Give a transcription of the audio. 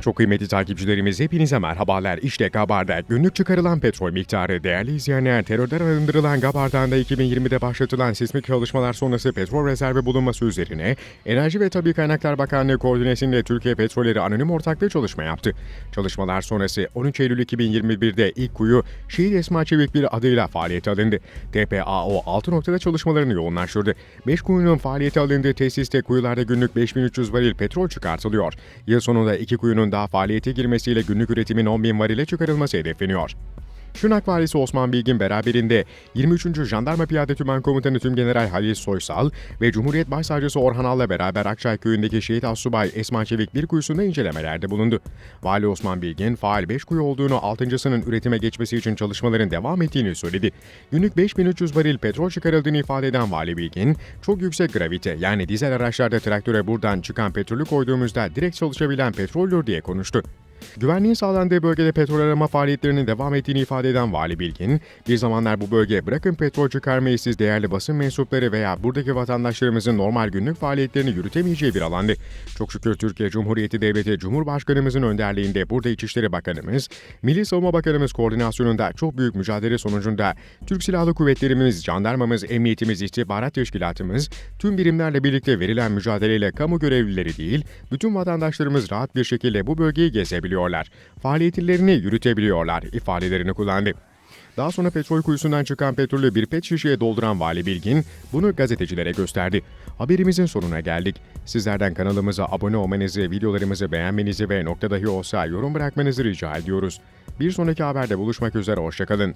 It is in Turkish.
Çok kıymetli takipçilerimiz hepinize merhabalar. İşte Gabar'da günlük çıkarılan petrol miktarı. Değerli izleyenler, terörden arındırılan Gabar'dan da 2020'de başlatılan sismik çalışmalar sonrası petrol rezervi bulunması üzerine Enerji ve Tabi Kaynaklar Bakanlığı koordinesinde Türkiye Petrolleri Anonim Ortaklığı çalışma yaptı. Çalışmalar sonrası 13 Eylül 2021'de ilk kuyu Şehit Esma Çevik bir adıyla faaliyete alındı. TPAO 6 noktada çalışmalarını yoğunlaştırdı. 5 kuyunun faaliyete alındığı tesiste kuyularda günlük 5300 varil petrol çıkartılıyor. Yıl sonunda iki kuyunun daha faaliyete girmesiyle günlük üretimin 10 bin varile çıkarılması hedefleniyor. Şırnak Valisi Osman Bilgin beraberinde 23. Jandarma Piyade Tümen Komutanı Tümgeneral Halil Soysal ve Cumhuriyet Başsavcısı Orhan Al'la beraber Akçay Köyü'ndeki şehit assubay Esma Çevik bir kuyusunda incelemelerde bulundu. Vali Osman Bilgin, faal 5 kuyu olduğunu 6.sının üretime geçmesi için çalışmaların devam ettiğini söyledi. Günlük 5300 varil petrol çıkarıldığını ifade eden Vali Bilgin, çok yüksek gravite yani dizel araçlarda traktöre buradan çıkan petrolü koyduğumuzda direkt çalışabilen petroldür diye konuştu. Güvenliğin sağlandığı bölgede petrol arama faaliyetlerinin devam ettiğini ifade eden Vali Bilgin, bir zamanlar bu bölgeye bırakın petrol çıkarmayı siz değerli basın mensupları veya buradaki vatandaşlarımızın normal günlük faaliyetlerini yürütemeyeceği bir alandı. Çok şükür Türkiye Cumhuriyeti Devleti Cumhurbaşkanımızın önderliğinde burada İçişleri Bakanımız, Milli Savunma Bakanımız koordinasyonunda çok büyük mücadele sonucunda Türk Silahlı Kuvvetlerimiz, jandarmamız, emniyetimiz, istihbarat teşkilatımız tüm birimlerle birlikte verilen mücadeleyle kamu görevlileri değil, bütün vatandaşlarımız rahat bir şekilde bu bölgeyi gezebiliyorlar. Faaliyetlerini yürütebiliyorlar ifadelerini kullandı. Daha sonra petrol kuyusundan çıkan petrolü bir pet şişeye dolduran Vali Bilgin bunu gazetecilere gösterdi. Haberimizin sonuna geldik. Sizlerden kanalımıza abone olmanızı, videolarımızı beğenmenizi ve nokta dahi olsa yorum bırakmanızı rica ediyoruz. Bir sonraki haberde buluşmak üzere, hoşçakalın.